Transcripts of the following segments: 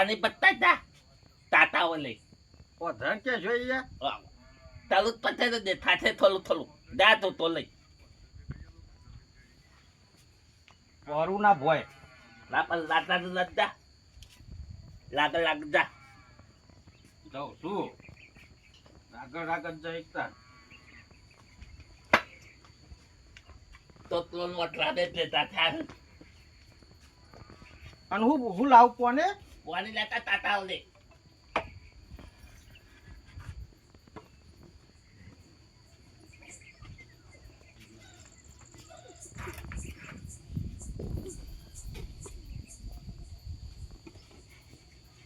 પાણી પત્તા જા તાતાઓ લઈ. ધન કે જોઈએ તારું પતે તો દે. થાથે થોડું થોડું દા તો તો લઈ. પરું ના ભોય. લાપા લાતા તો લદ્દા લાગ લાગદા જાઉં છું. આગળ આગળ જઈ એકતા. તો તો વટલા દે દે તાથા અને હું હું લાવું કોને? પાણી લેતા તાતાઓ લઈ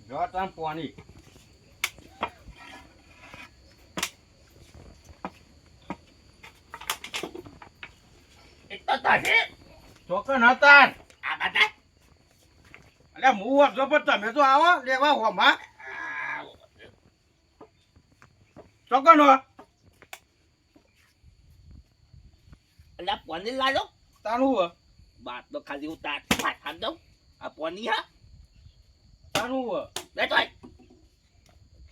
જો તાર પાણી. એક તો તાથે ચોકન હતા. અલે હું વાંચો પણ તમે તો આવો લેવા હોમાં ચોકન હો? એટલે પાણી લાજો તાનું હો. બાત તો ખાલી હું તાર પાછા દઉં. આ પાણી હા? તાનું હો. આય.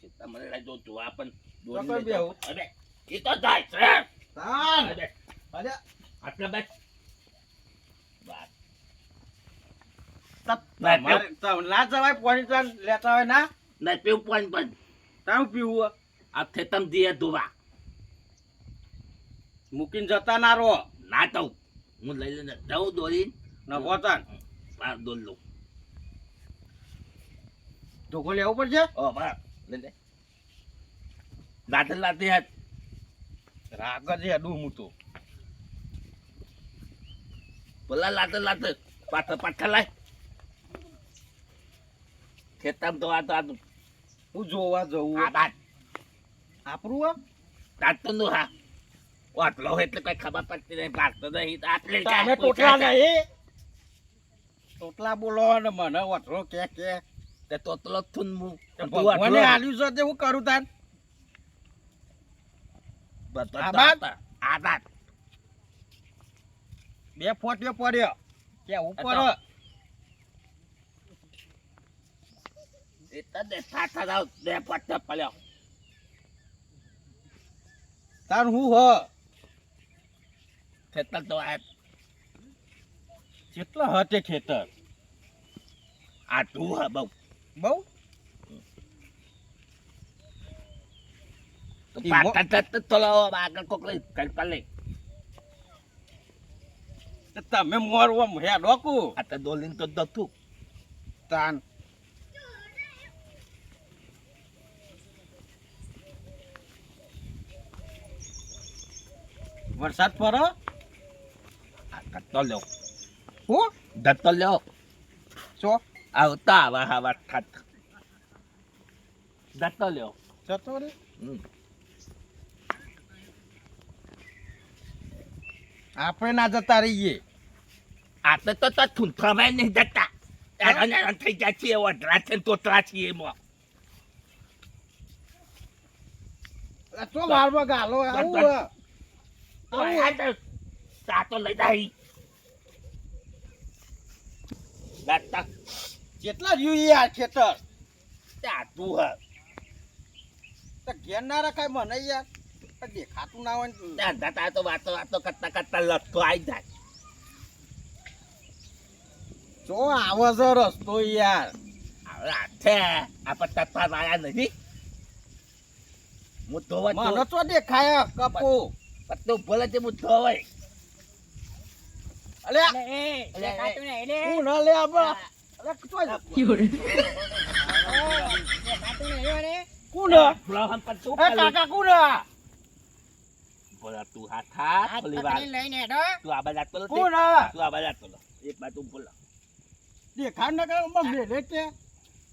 ખેતર મને લાજો તું આ પણ દોરી. બેહું. અરે એ તો જાય છે. તાન. અરે આટલા બેઠ બાત તત ના, જવાય પાણી લેતા હોય ના? ના પીવું પાણી પણ. તારું પીવું આ થેતમ દીએ ધોવા. મૂકીને જતા ના રહો. ના તો હું લઈ લઈને જઉં દોરી નભો તાન બાર દોર લઉં. ધોકો લેવું પડશે? ઓ બાર લે લે. લાતે લાતે હાથ. રાગ જ હેડું હું તો પેલા લાતે લાતે પાથર પાથર લાય. ખેતમ તો આ તો આ હું જોવા જવું આ બાત આપણું હો? તાતનું હા. આટલો એટલે કઈ ખબર પડતી નહીં પાડતો નહીં આટલે તમે ટોટલા નહીં? ટોટલા બોલો ને મને ઓટલો કે કે. તે તોતલો થુન મુ મને આલ્યું છે તે હું કરું તાન? બતા આ આ બાત બે ફોટ્યો પડ્યો. કે ઉપર તાન હું હ? ખેતર તો આ કેટલા હતે ખેતર? આ તું હા બહુ. બહુ? તો પાટા તત તોલો આગળ કોક લઈ કઈ પલે તમે મોરવા હે ડોકુ? આ તો દોલીન તો દતું તાન વરસાદ પડો? આ લ્યો હું? લ્યો ચો આવતા આવા હવા થાત દત્તો લ્યો જતો રે આપણે ના જતા રહીએ. આપણે તો તો થૂંથામાં નહીં જતા. અને થઈ જાય છે વડરા છે તોતરા છે એમાં. અલા, ચો ગાલો આવું હે. આવું હે. આ. તો સાતો લઈ જાય દત્તા કેટલા રહ્યું યાર ખેતર આ તું હા તો ઘેર ના રખાય મને યાર દેખાતું ના હોય ને. દત્તા તો વાતો વાતો કરતા કરતા લખતો આવી જાય જો આવો છે રસ્તો યાર છે આ પત્તા તાર આયા નથી હું તો મને તો દેખાય કપો પત્તો ભલે તે હું ધોવાય. અલે હું ના લે આપા અલે કુતો કોણ ફ્લોહન પર તું એ કાકા કોણ બોલા તું હાથ હાથ થોડી વાર તું આ બાજુ તો કોણ તું આ બાજુ તો એક બાજુ બોલો દેખાડ ના કરે મમ મેલે કે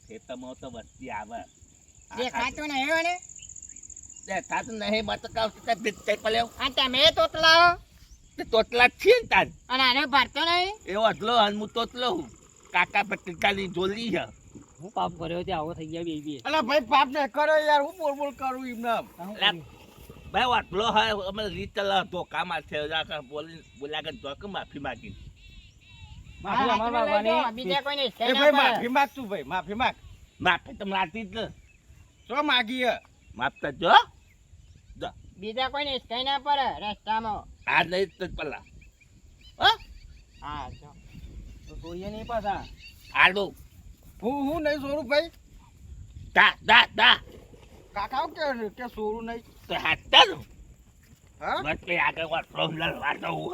ખેતમાં તો વસ્તી આવે. દેખાતું ને હોય ને. દેખાતું નહીં મત કાવ તે બિત્તે આ તમે તોતલાઓ તે તોતલા છે ને તાન અને આને ભરતો નહીં. એવો અદલો હન હું તોતલો હું. કાકા પત્રિકાની જોલી છે. હું પાપ કર્યો તે આવો થઈ ગયા બેબી અલે ભાઈ પાપ ને કરો યાર હું બોલ બોલ કરું એમને ભાઈ વાટલો હોય અમે રીતલ ધોકામાં છે. જાકા બોલી બોલ્યા કે ધોક માફી માગી. માફી માંગ તું ભાઈ માફી માંગ. માફી તો મારતી જ તો માગીએ માપતા જો બીજા કોઈને કઈ ના પડે રસ્તામાં. આ નહીં તો પેલા. હા? જો. જોઈએ નહીં પાછા. આડો હું હું નહીં સોરું ભાઈ? દા દા દા કાકા કે કે સોરું નહીં? તો હાથતા નું હા? બસ કે આગળ વાત પ્રોબ્લેમ વાતો હું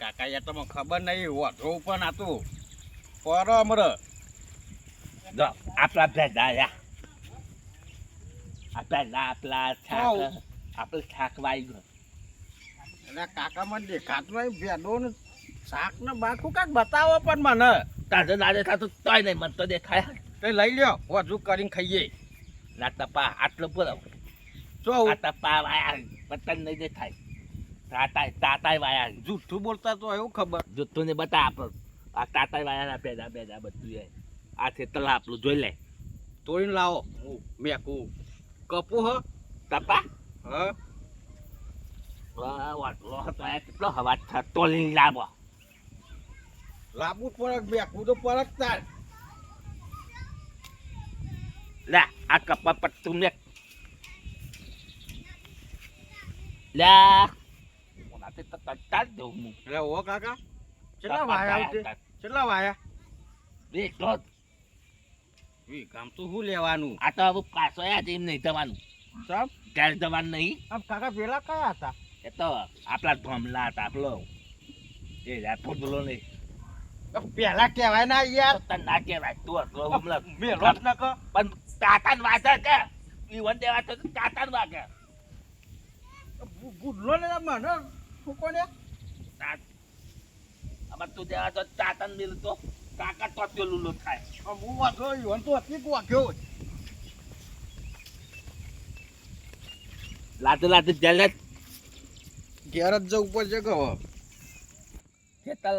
કાકા યાર તમને ખબર નહીં વાંધો પણ નાતું પર અમર જો આપણા ભેદા યા આપણા આપલા હોવ. આપણે છાક વાઈ ગયો. એટલે કાકા મને દેખાતું નહીં ભેડો ને શાક ને બાકું કાક બતાવો પણ મને. તાજે ના દેખાતું તોય નહીં મને તો દેખાય તે લઈ લ્યો વધુ કરીને ખાઈએ. ના તપા આટલો બોલો જો આ તપા વાયા પતન નહીં દેખાય. તાતા તાતાય વાયા જૂઠું બોલતા તો એવું ખબર. જૂઠું ને બતા આપણે. આ તાતાય વાયા પેદા પેદા બધું આ છે તલા આપણું જોઈ લે. તોડીને લાવો. હું મેકું. કપુ હ? તપા હ? વાટલો હતો એ કેટલો હવા થતો લાવો લાંબુ. પરક મેકું તો પરક તાર. લે આ કપા પટ્ટું મેં લે. કોનાથી તો તડતા જ દઉં હું. એટલે ઓ કાકા. કેટલા વાયા કેટલા વાયા? બે તો કામ તો શું લેવાનું? આ તો હવે પાછો યાદ એમ નહીં થવાનું. સાહેબ ત્યારે થવાનું નહીં? આમ કાકા પેલા કયા હતા? એ તો આપણા ધોમલા હતા આપણો એ યાર ફૂટલો નહીં પેલા કહેવાય ના યાર. તને ના કહેવાય તું હતો હુમલો મેલો જ ન કહો પણ તાતાન વાગે કે ઈવન દેવા તો તાતાન વાગે ગુડલો ને મને શું કોને તા- આમાં તું દેવા તો તાતાન મિલ તો કાકા ટોપ્યો પેલું લો થાય. હું વાંધો ઈવન તો હતી વાગ્યો લાતે લાતે જલે ઘેર જ જવું પડશે કે હવે? ખેતલ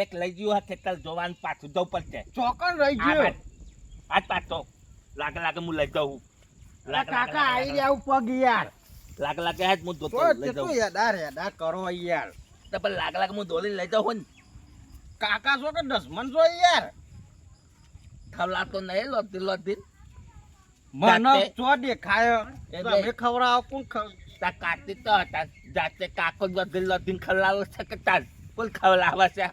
એક લઈ ગયું હા ખેતલ જોવાનું પાછું જવું પડશે. ચોકન રહી ગયો. આજ પાછો લાગે લાગે હું લઈ જાઉં. કાકા આવી ગયા પગ યાર લાગે લાગે હું ધોતો લઈ જાઉં. યાર યાદાર કરો યાર. તો પણ લાગે લાગે હું ધોલી લઈ જાઉં ને. કાકા છો કે દસમન છો યાર? ખવડાતો નહીં લોતી લોતી મને તમે ખવડાવો કોણ તા કાતી તો હતા. જાતે કાકો ખવલાવો છે કે તાર કોણ છે?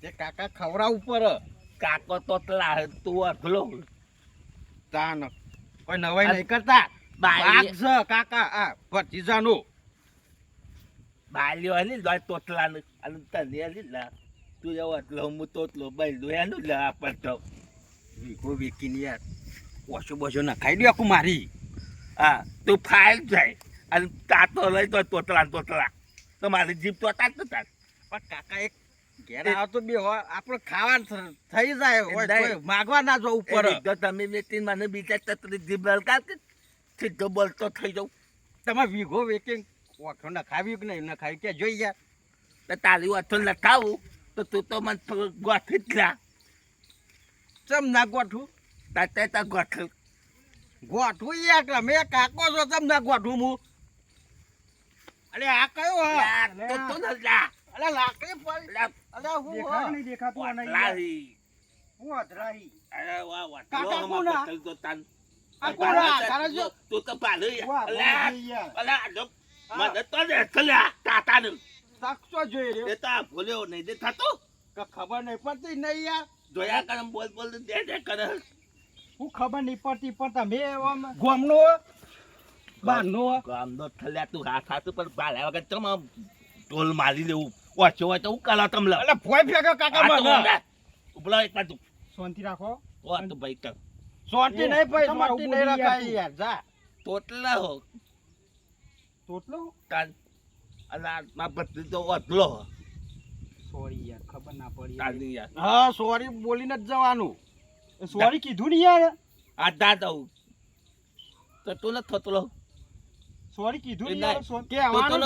તે કાકા ખવડાવ ઉપર કાકો તો તલા તું અગલો તાન. કોઈ નવાઈ નહીં કરતા. બાઈ ભાગ છે કાકા આ ભતીજાનું બાલ્યો ને લોય તોતલાનું. અને તને લીધા તું એવો એટલો હું તોતલો બાઈ એનું લે આપણતો વીકો વીકીને યાર ઓછો બોછો ખાઈ દો આખું મારી. હા તું ફાઇલ જાય. અને તાતો લઈ તો તોતલા ને તોતલા. તો મારી જીભ તોતા જ નતા. પણ કાકા એક ઘેર આવતો તો બે હોય આપણે ખાવાનું થઈ જાય માગવા ના જવું ઉપર. તો તમે મેથી મને બીજા તત્રી જીભ લલકા કે સીધો બોલતો થઈ જાઉં. તમે વીઘો વેકિંગ ઓઠો ખાવ્યું કે નહીં? ખાવ્યું કે જોઈ યાર તો તારી વાતો ખાવું તો તું તો મને ગોઠવી જ લા. ચમ ના ગોઠું તાતે તો ગોઠવ. ગોઠવું યાર તમે કાકો છો ચમ ના ગોઠું હું? અરે આ કયો હા? તો તું ન જા અરે લાકડી પડી અરે હું દેખાય નહીં દેખાતું નહીં. લાહી હું અધરાઈ અરે વાહ વાહ. કાકા કોના? તો તાન. આ કોના? તારા જો. તું તો પાડો અલા અલા ખબર નહીં પડતી નહીં યાર. જોયા કરમ બોલ બોલ દે દે કરે. હું ખબર નહીં પડતી પણ તમે ગોમનો બારનો ગામનો થલ્યા તું હાથ હાથ પર બાલ્યા વગર તો ઢોલ મારી લેવું. વાંચો તો હું કલા તમ લે એટલે ફોઈ ફેંકો કાકા મને. ઉપલા એક બાજુ. શાંતિ રાખો. ઓ તો ભાઈ કર. સોંટી નહીં ભાઈ શાંતિ નહીં રાખાય યાર જા. તોટલા હો. તોટલો? તાન અને આ ભત્રી તો સોરી યાર ખબર ના પડી તાની યાર. હા સોરી બોલીને જ જવાનું. સોરી કીધું ને યાર. આ દા દઉં તો ન થતલો સોરી કીધું યાર નહીં. સો-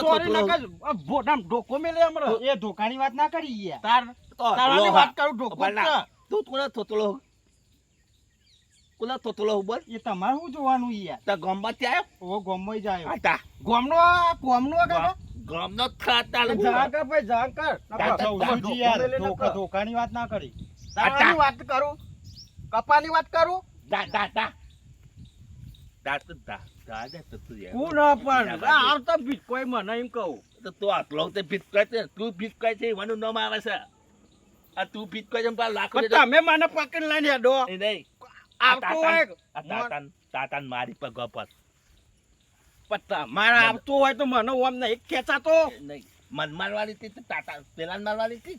સોરી થોડું- નકર આ ઢોકો મેલે હમણાં. એ ધોકાની વાત ના કરી યાર. તાર તો વાત કરું ઢોકો તું તું ન થતલો કોના તોતલો ઉપર? એ તમારે શું જોવાનું યાર? તો ગમવા ત્યાં ઓ ગોમમાં જ આવ્યો હતા ગોમનો ગોમનો કાકા? ગોમનો ખાતા લોકો. ભાઈ જાણ કર. તા- કહું તા- છું જી યાર, ધોકા- ધોકાની વાત ના કરી. તારી વાત કરું? કપાની વાત કરું? દા દા દે હું ન પણ તો મને એમ કહું. તો તું આટલો તે ભીટકોય છે. તું ભીટકોય છે એવાનું નામ આવે છે. આ તું ભીટકોય છે લાખો તમે મને પકડી લઈને હેડો. નહીં. આવતો હોય તાતાન તાતાન મારી પર ગપત પણ તમારે આવતો હોય તો મને ઓમ નહીં ખેંચાતો. નહીં. મન મારવાની હતી તો તાતા પેલા મારવાની હતી.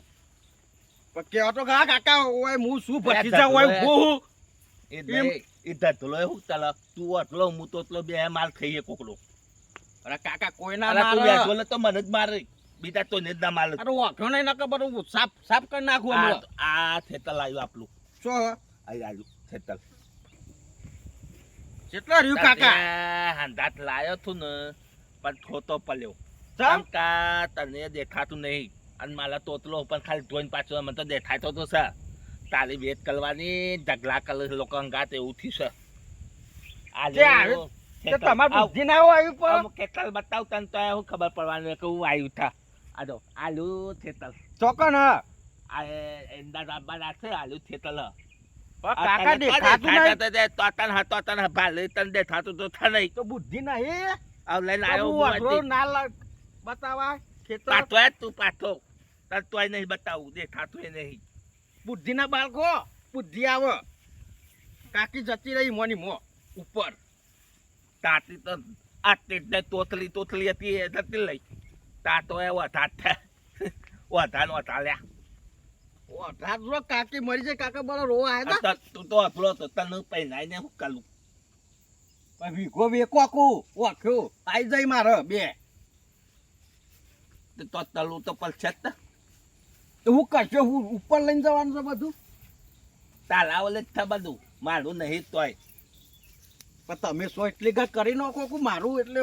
પણ તો ખરા કાકા હોય હું શું ભતીજા હોય હું એ એ ધતલો એવું ચાલે તું અટલો હું તો એટલો બે માલ ખાઈએ કોકડો. અરે કાકા કોઈ ના મારે તું મારે બેઠો તો મને જ મારે. બીજા તો ને જ ના મારે અરે વાંધો નહીં નકર હું સાફ સાફ કરી નાખું આ આ થેતલ આવ્યું આપલું શું આવ્યું થેતલ. કેટલા રહ્યું કાકા? હાંધાત લાયો તું ને પણ થોતો પલ્યો ચમ? કા તને દેખાતું નહીં. અને મારા તોતલો પણ ખાલી ધોઈને પાછો મને તો દેખાતો તો સર તારી વેત કરવાની ઢગલા કલ લોકો અંગાત એવું થયું સર આજે તમારે બુદ્ધિ ના આવ્યું પણ કેટલા બતાવ તને તો હું ખબર પડવાનું કે હું આવ્યું થા આજો આલુ થેતલ ચોકન હા. આ એંદા રાબા રાખશે આલુ થેતલ હ. કાકા દેખાતું નહીં? દેખાતા તે તોતન હા તોતન ભાલે તને દેખાતું તો થા નહીં તો બુદ્ધિ નહીં આવ લઈને આવ્યો હું ના બતાવા ખેતર? એ તું પાછો તને તોય નહીં બતાવું દેખાતું એ નહીં. બુદ્ધિ ના બાળકો બુદ્ધિ આવે. કાકી જતી રહી મોની મો ઉપર. તાતી તો આટલી તે તોતલી તોતલી હતી એ જતી લઈ તા તો એ વધાર વધાર વધાર્યા જો કાકી મરી જાય કાકા બરો રો આવ્યા આ તું તો અતલો તો તને પહેરાઈને હું કરું પણ વીઘો વેકો કુ ઓખ્યો આઈ જાય મારે બે. તે તલું તો પલછત તો હું કરશો? હું ઉપર લઈને જવાનું છે બધું? ઓલે જ છે બધું. મારું નહીં તોય. પણ તમે સો એટલી ઘર કરી નાખો કે મારું એટલે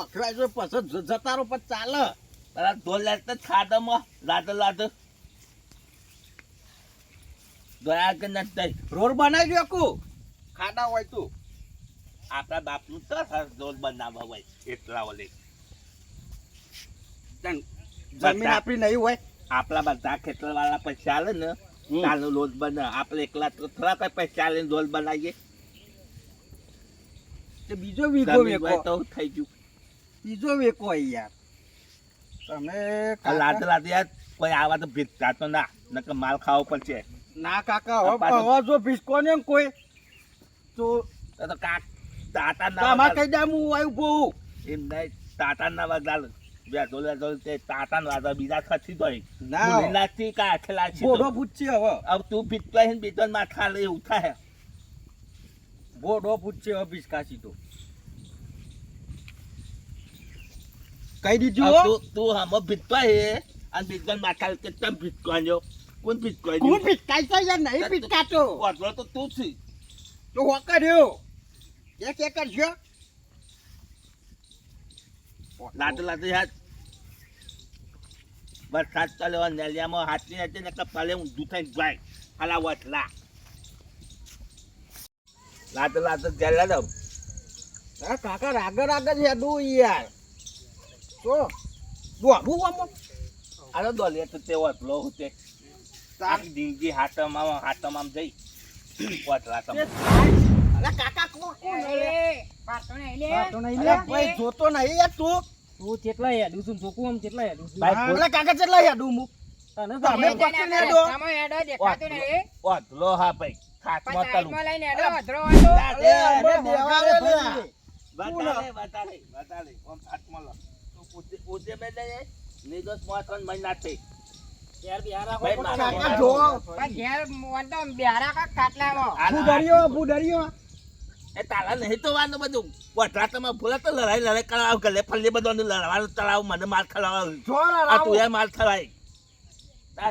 ઓખરાય છે પછી જતા રહો પછી ચાલે. તારા ઢોલ લે તો ખાડામાં લાદ લાદ દયા કે નથી રોડ બનાવી દો ખાડા હોય તું. આપણા બાપનું તો ઢોલ બનાવવા હોય એટલા ઓલે. જમીન આપણી નહીં હોય. આપણા બધા ખેતર વાળા પૈસા ને ચાલુ લોટ બને. આપણે એકલા તો થોડા કઈ પૈસા આલે લોટ બનાવીએ. બીજો વીઘો વેકો. તો થઈ ગયું બીજો વેકો યાર. તમે લાદ લાદ યાર કોઈ આવા તો ભીતતા તો ના. નકર માલ ખાવો પડશે. ના કાકા હવે જો ભીસકો ને કોઈ. તો કાક તાતા ના વગાડ. કઈ દામ હું આવ્યું બહુ એમ નહીં તાતા ના વગાડ બે ઢોલ ઢોલ તે તાતા વગાડ બીજા ખસી તો ના. લાગતી કા આખે છે બોડો પૂછી હવે. હવે તું ભીતતો હે ને બીજો ને લે એવું થાય. બોડો પૂછી હવે ભીસકાશી તો. કઈ દીધું તું તું હમ ભીતવા હે અને બીજન ને માથા કે તમ ભીતકો આન્યો કોણ ભીતકો કોણ ભીસકાય છે યાર નહીં ભીસકાતો વાંધો તો તું છે. તો હોકર્યો એક એક કરશો લાટ લાટ યાર વરસાદ ચાલ્યો નેલિયામાં હાથની હતી ને કપાલે ઊંધું થઈને જાય. હાલા વટલા. લાટ લાટ જલ્લા દો હા કાકા રાગર રાગર હેડું યાર. તો દોડું આમાં? આનો દોલે તો તે વટલો હોતે આખી જિંદગી હાથમાં હાટમાં આમ જઈ. વટલા તમે અરે કાકા કોણ કોણ એ, પાછો ને લે. હા, નહીં લે. ભાઈ જોતો નહીં યાર તું. તું કેટલા હેડું છું જોકું આમ કેટલા હેડું છું. ભાઈ, કાકા કેટલા હેડું હું. તને તમે તમે હેડો. રસ્તામાં હેડો દેખાતું નહીં. વટલો હા ભાઈ. હાથમાં તલું હાથમાં લઈને હેડો, અધરો હતો. અરે અરે દેવા રે લે. વધારે વધારે વધારે લો. તું પૂછે પૂછે બે નિર્દોષ મહિના થઈ ભાઈ. બોલો. નહીં તો તળાવ મને માર ખલાવ તું એ માર ખલાય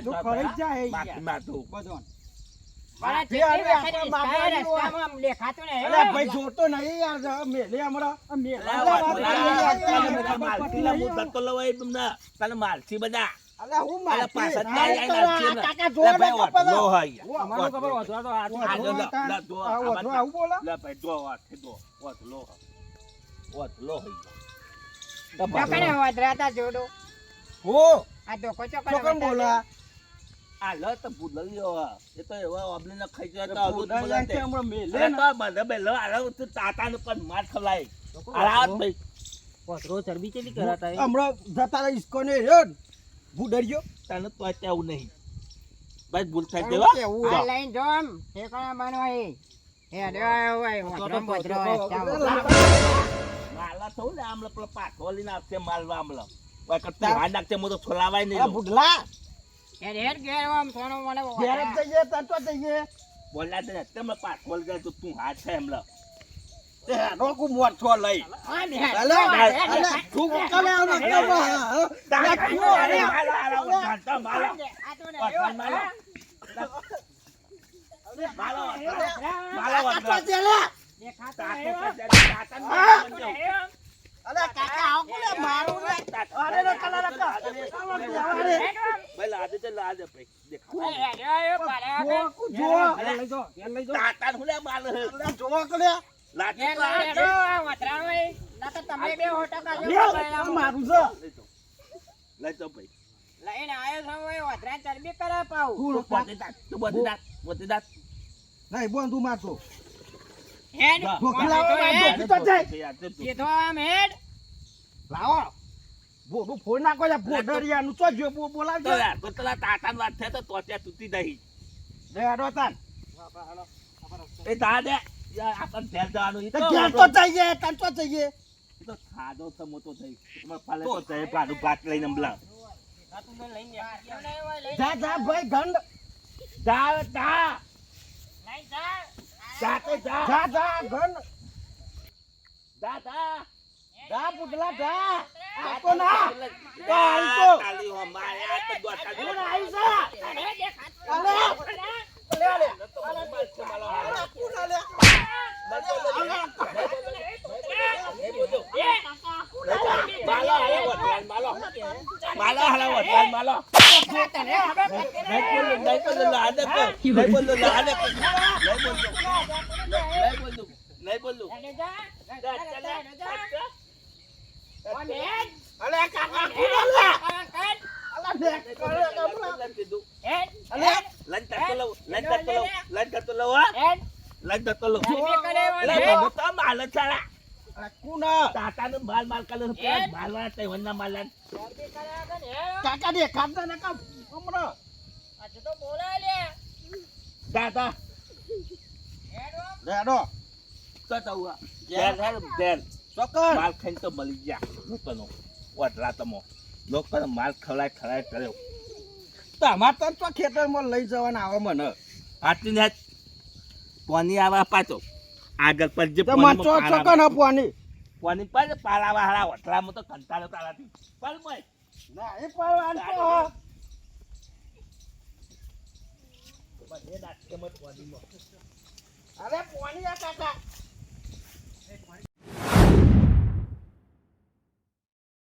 જો ખરી જ જાય બાકી યાર. માથું બધો મારા જે જેટલી આપણે વખત આપણે હિંચકાએ બાબાની હોય. રસ્તામાં આમ દેખાતું નહીં. અરે ભાઈ જોતો નહીં યાર મેલે હમણાં આ મેલે અલા, હમણાં વટલા, વાત કરી તને યાર. મારથી લા હું ધક્કો લવાય તમને તને મારથી બધા અલા હું પાછળ તો ને. લે. હોય. આ તો હાથ- આ જો. આવું બોલે લે ભાઈ, હોય. જોડો હો આ બોલા આ લો તો એ તો એવા ઓબલીને ખાઈ જાય તો આવું બોલે તે. હમણાં મને તાતાને પણ માર ભાઈ. પથરો ચરબી ચેલી કરાતા હમણાં જતા ઈસકોને રહ્યો ને. તને તો અત્યારે આવું નહીં બસ ભૂલ થાય દેવા આ હે. લઈને જો આમ ઠેકાણા બનવાય એ દેવાય હોય વધરો વધરો માલા થવું ને આમલે પેલો પાઠો લઈને આવશે માલવા આમલે ઓય કરતા તું હાથ મો હું તો છોલાવાય નહીં લઉં. ભૂડલા. એ ઘેર આમ સોનો મને ઘેર જઈએ, તાર જઈએ. બોલ્યા તને તમે પાછો લગાય તો તું હાથ છે એમલે હેડો કુ મોરછો લઈ. આ બે અલે, અલે, કલે આવો ને, કેમ હા? તું તું અરે, માલો, માલો, જાણતો માલો. આ માલો. માલો, માલો, આ તો વતન. છે લે. દેખાતો તાતો હો. અલે, કાકા, આવો કોને મારું લે? અરે, રે, કલા, રે, ભાઈ લાદે તો લાદે ભાઈ. દેખાવ. એ એ પાડ્યો જો, કુ જો. લઈ જાઓ, ઘેર લઈ જાઓ. તાતાને હું લે માલ હે. અલે, જો કલે. લાવો, ભોડું ફોડ નાખો છે ભોડરિયાનું તો જો બોલાવજો. યાર, તો પેલા તાતાની વાત થાય તો તો ત્યાં તૂટી નહીં. લે હેડો તાન. એ તા દે. આપણને ઘેર જવાનું. ઈ તો ઘેર તો જઈએ તન તો જઈએ તો ખાધો છે મોટો થઈ. તમારે પાલે તો જાય, ભાડું ભાત લઈને હમણાં. આ તું મને લઈને જા. નહીં જા જા ભાઈ ગંડ જા, જા. જા. જા તો જા. જા જા ગંડ જા, જા. જા પુતલા જા આપો ના જા, આઈ તો. તાલી હો, મારે આ તો દોડતા કોણ દોડતા. આઈ અરે, દેખાતું અલે નહીં. અલે હાથ. અલે કોણ અલે હેડ. અલે કાકા અલે આ લંચ કરતો લઉં, લંચ કરતો લઉં, લંચ કરતો લઉં, હા? લંચ કરતો લઉં. તો માલ સારા. માલ હજુ તો મળી ગયા લોકોનો વડલા તમો લોકો માલ ખવડાય ખવડાય કર્યો તો અમાર તન તો ખેતરમાં લઈ જવાના આવે મને. આટલી ને પોની આવા પાછો. આગળ પર જે ચોકન આપવાની પાણી પર પાલાવા હારા વટલામાં તો કંટાળો તારાથી પર ભાઈ. ના એ પાડવાનું તો બધે દાંત કેમ જ અરે પોની આ કાકા.